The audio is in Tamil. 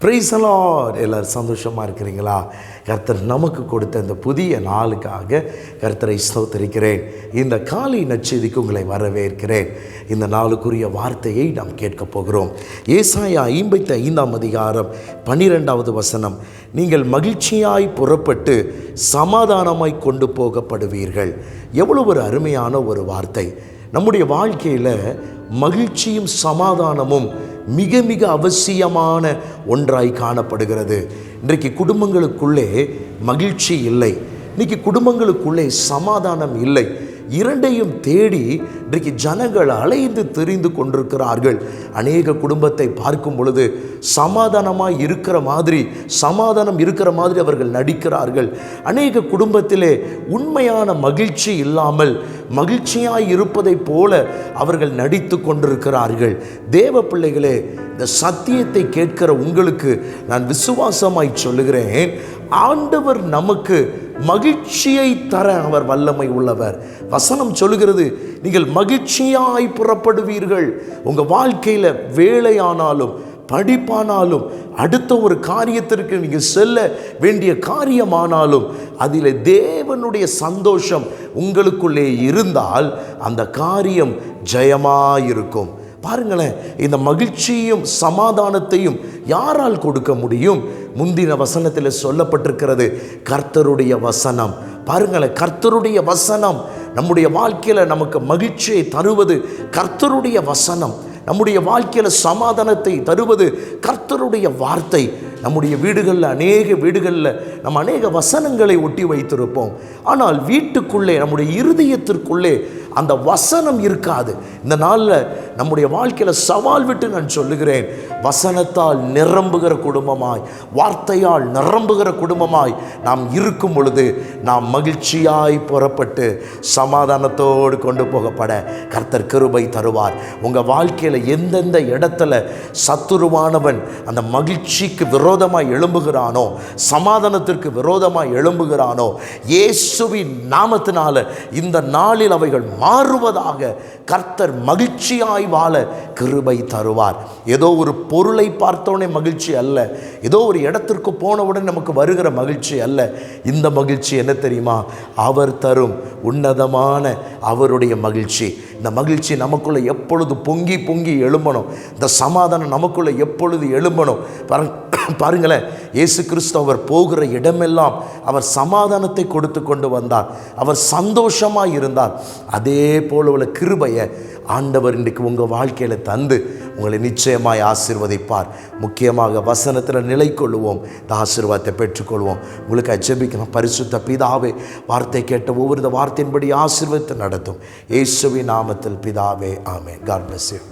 பிரைசலார் எல்லோரும் சந்தோஷமாக இருக்கிறீங்களா? கர்த்தர் நமக்கு கொடுத்த இந்த புதிய நாளுக்காக கர்த்தரை ஸ்தோத்தரிக்கிறேன். இந்த காலை நச்செய்திக்கு உங்களை வரவேற்கிறேன். இந்த நாளுக்குரிய வார்த்தையை நாம் கேட்கப் போகிறோம். ஏசாயா ஐம்பத்தி ஐந்தாம் அதிகாரம் பன்னிரெண்டாவது வசனம். நீங்கள் மகிழ்ச்சியாய் புறப்பட்டு சமாதானமாய் கொண்டு போகப்படுவீர்கள். எவ்வளோ ஒரு அருமையான ஒரு வார்த்தை. நம்முடைய வாழ்க்கையில் மகிழ்ச்சியும் சமாதானமும் மிக மிக அவசியமான ஒன்றாய் காணப்படுகிறது. இன்றைக்கு குடும்பங்களுக்குள்ளே மகிழ்ச்சி இல்லை. இன்றைக்கி குடும்பங்களுக்குள்ளே சமாதானம் இல்லை. இரண்டையும் தேடி இன்றைக்கு ஜனங்கள் அலைந்து தெரிந்து கொண்டிருக்கிறார்கள். அநேக குடும்பத்தை பார்க்கும் பொழுது சமாதானமாக இருக்கிற மாதிரி சமாதானம் இருக்கிற மாதிரி அவர்கள் நடிக்கிறார்கள். அநேக குடும்பத்திலே உண்மையான மகிழ்ச்சி இல்லாமல் மகிழ்ச்சியாய் இருப்பதைப் போல அவர்கள் நடித்து கொண்டிருக்கிறார்கள். தேவ பிள்ளைகளே இந்த சத்தியத்தை கேட்கிற உங்களுக்கு நான் விசுவாசமாய் சொல்லுகிறேன். ஆண்டவர் நமக்கு மகிழ்ச்சியை தர அவர் வல்லமை உள்ளவர். வசனம் சொல்லுகிறது நீங்கள் மகிழ்ச்சியாய் புறப்படுவீர்கள். உங்கள் வாழ்க்கையில் வேலையானாலும் படிப்பானாலும் அடுத்த ஒரு காரியத்திற்கு நீங்கள் செல்ல வேண்டிய காரியமானாலும் அதில் தேவனுடைய சந்தோஷம் உங்களுக்குள்ளே இருந்தால் அந்த காரியம் ஜெயமாயிருக்கும். பாருங்களேன் இந்த மகிழ்ச்சியும் சமாதானத்தையும் யாரால் கொடுக்க முடியும்? முந்தின வசனத்தில் சொல்லப்பட்டிருக்கிறது கர்த்தருடைய வசனம். பாருங்களேன் கர்த்தருடைய வசனம் நம்முடைய வாழ்க்கையில் நமக்கு மகிழ்ச்சியை தருவது கர்த்தருடைய வசனம். நம்முடைய வாழ்க்கையில் சமாதானத்தை தருவது கர்த்தருடைய வார்த்தை. நம்முடைய வீடுகளில் அநேக வீடுகளில் நம்ம அநேக வசனங்களை ஒட்டி வைத்திருப்போம். ஆனால் வீட்டுக்குள்ளே நம்முடைய இருதயத்திற்குள்ளே அந்த வசனம் இருக்காது. இந்த நாளில் நம்முடைய வாழ்க்கையில் சவால் விட்டு நான் சொல்லுகிறேன். வசனத்தால் நிரம்புகிற குடும்பமாய் வார்த்தையால் நிரம்புகிற குடும்பமாய் நாம் இருக்கும் பொழுது நாம் மகிழ்ச்சியாய் புறப்பட்டு சமாதானத்தோடு கொண்டு போகப்பட கர்த்தர் கிருபை தருவார். உங்கள் வாழ்க்கையில் எந்தெந்த இடத்துல சத்துருவானவன் அந்த மகிழ்ச்சிக்கு விரோதமாக எழும்புகிறானோ சமாதானத்திற்கு விரோதமாக எழும்புகிறானோ இயேசுவின் நாமத்தினால இந்த நாளில் அவைகள் மாறுவதாக கர்த்தர் மகிழ்ச்சியாய் வாழ கிருபை தருவார். ஏதோ ஒரு பொருளை பார்த்தோடனே மகிழ்ச்சி அல்ல. ஏதோ ஒரு இடத்திற்கு போனவுடன் நமக்கு வருகிற மகிழ்ச்சி அல்ல. இந்த மகிழ்ச்சி என்ன தெரியுமா? அவர் தரும் உன்னதமான அவருடைய மகிழ்ச்சி. இந்த மகிழ்ச்சி நமக்குள்ளே எப்பொழுது பொங்கி பொங்கி எழும்பணும்? இந்த சமாதானம் நமக்குள்ளே எப்பொழுது எழும்பணும்? பாருங்க பாருங்களேன் இயேசு கிறிஸ்து அவர் போகிற இடமெல்லாம் அவர் சமாதானத்தை கொடுத்து கொண்டு வந்தார். அவர் சந்தோஷமாக இருந்தார். அதே போல உள்ள கிருபையை ஆண்டவர் இன்றைக்கு உங்கள் வாழ்க்கையில் தந்து உங்களை நிச்சயமாய் ஆசிர்வதிப்பார். முக்கியமாக வசனத்தில் நிலை கொள்வோம் இந்த ஆசீர்வாதத்தை பெற்றுக்கொள்வோம். உங்களுக்கு அச்சபிக்கணும் பரிசுத்த பிதாவே வார்த்தை கேட்ட ஒவ்வொரு வார்த்தையின்படி ஆசீர்வத்தை நடத்தும். இயேசுவின் நாமத்தில் பிதாவே ஆமே காட் பிளஸ் யூ